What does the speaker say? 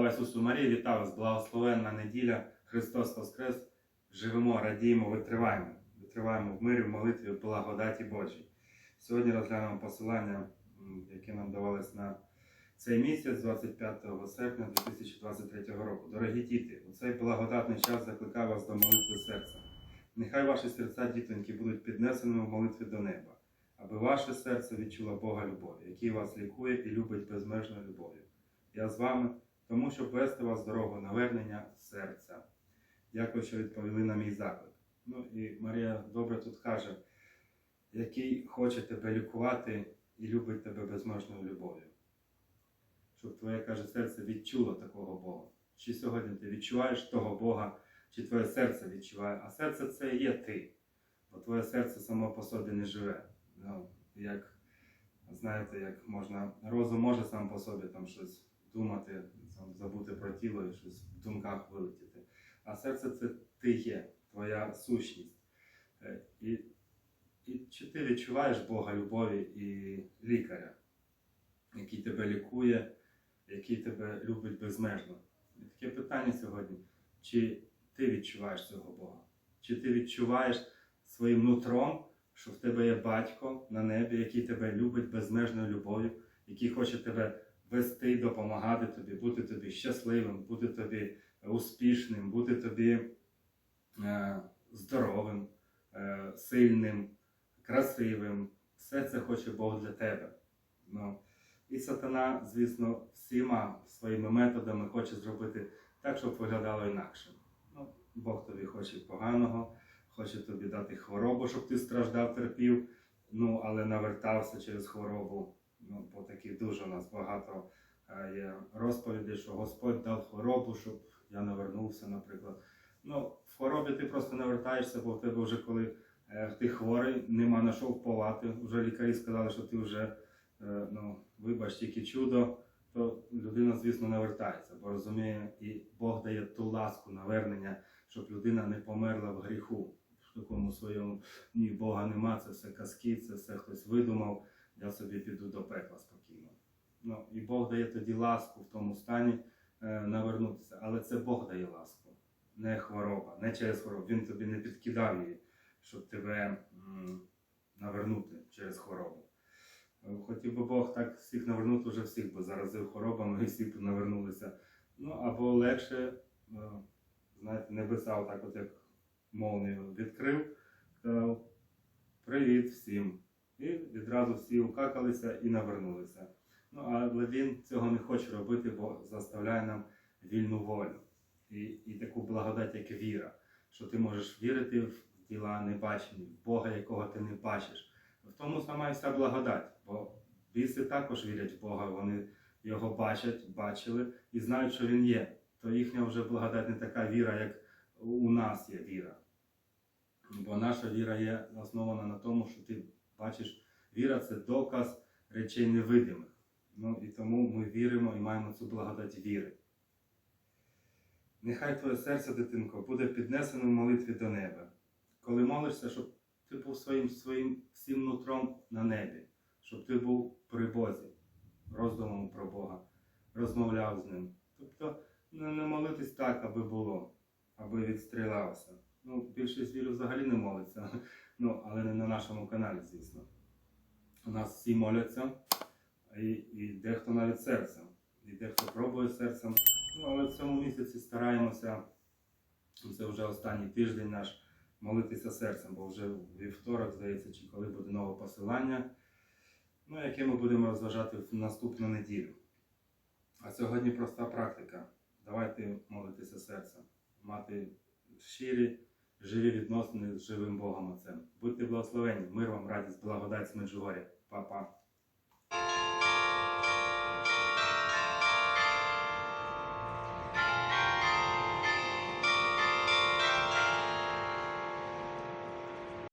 Ісусу Марії, вітаю вас, благословенна неділя, Христос Воскрес. Живемо, радіємо, витриваємо. Витриваємо в мирі, в молитві, в благодаті Божій. Сьогодні розглянемо посилання, яке нам давалось на цей місяць, 25 серпня 2023 року. Дорогі діти, у цей благодатний час закликаю вас до молитви серця. Нехай ваші серця, дітоньки, будуть піднесеними в молитві до неба, аби ваше серце відчуло Бога любові, який вас лікує і любить безмежною любов'ю. Я з вами, тому щоб вести вас дорогу навернення серця. Дякую, що відповіли на мій заклик. Ну і Марія добре тут каже, який хоче тебе лікувати і любить тебе безмежною любов'ю. Щоб твоє каже серце відчуло такого Бога. Чи сьогодні ти відчуваєш того Бога, чи твоє серце відчуває, а серце це є ти. Бо твоє серце само по собі не живе. Ну, як, знаєте, як можна, розум може сам по собі там щось думати, забути про тіло і щось в думках вилетіти. А серце це ти є, твоя сущність. Е, І, і чи ти відчуваєш Бога любові і лікаря, який тебе лікує, який тебе любить безмежно? І таке питання сьогодні: чи ти відчуваєш цього Бога? Чи ти відчуваєш своїм нутром, що в тебе є батько на небі, який тебе любить безмежною любов'ю, який хоче тебе вести, допомагати тобі, бути тобі щасливим, бути тобі успішним, бути тобі е, здоровим, е, сильним, красивим. Все це хоче Бог для тебе. Ну, і сатана, звісно, всіма своїми методами хоче зробити так, щоб виглядало інакше. Ну, Бог тобі хоче поганого, хоче тобі дати хворобу, щоб ти страждав, терпів, ну, але навертався через хворобу. Ну, бо таких дуже у нас багато е, є розповідей, що Господь дав хворобу, щоб я навернувся, наприклад. Ну, в хворобі ти просто не вертаєшся, бо в тебе вже коли е, ти хворий, нема на що вповати. Вже лікарі сказали, що ти вже, е, ну, вибач, тільки чудо, то людина, звісно, не вертається, бо розуміє, і Бог дає ту ласку навернення, щоб людина не померла в гріху. В такому своєму ні, Бога нема, це все казки, це все хтось видумав, я собі піду до пекла спокійно. Ну, і Бог дає тоді ласку в тому стані е, навернутися. Але це Бог дає ласку, не хвороба, не через хворобу. Він тобі не підкидав її, щоб тебе м, навернути через хворобу. Е, Хотів би Бог так всіх навернути, вже всіх би заразив хворобами і всі навернулися. Ну або легше, е, знаєте, небеса отак, от як молнію відкрив, сказав привіт всім. І відразу всі укакалися і навернулися. Ну, але він цього не хоче робити, бо заставляє нам вільну волю і, і таку благодать, як віра, що ти можеш вірити в діла небачені, в Бога, якого ти не бачиш. В тому сама і вся благодать, бо біси також вірять в Бога, вони його бачать, бачили і знають, що він є. То їхня вже благодать не така віра, як у нас є віра. Бо наша віра є основана на тому, що ти бачиш, віра це доказ речей невидимих. Ну і тому ми віримо і маємо цю благодать віри. Нехай твоє серце, дитинко, буде піднесено в молитві до неба. Коли молишся, щоб ти був своїм своїм всім нутром на небі, щоб ти був при Бозі, роздумом про Бога, розмовляв з ним. Тобто не, молитись так, аби було, аби відстрілявся. Ну, більшість вірів взагалі не молиться, ну, але не на нашому каналі, звісно. У нас всі моляться, і, і дехто навіть серцем, і дехто пробує серцем. Ну, але в цьому місяці стараємося, це вже останній тиждень наш, молитися серцем, бо вже вівторок, здається, чи коли буде нове посилання, ну, яке ми будемо розважати в наступну неділю. А сьогодні проста практика. Давайте молитися серцем, мати щирі, живі відносини з живим Богом Отцем. Будьте благословені, мир вам, радість, благодать. Па-па.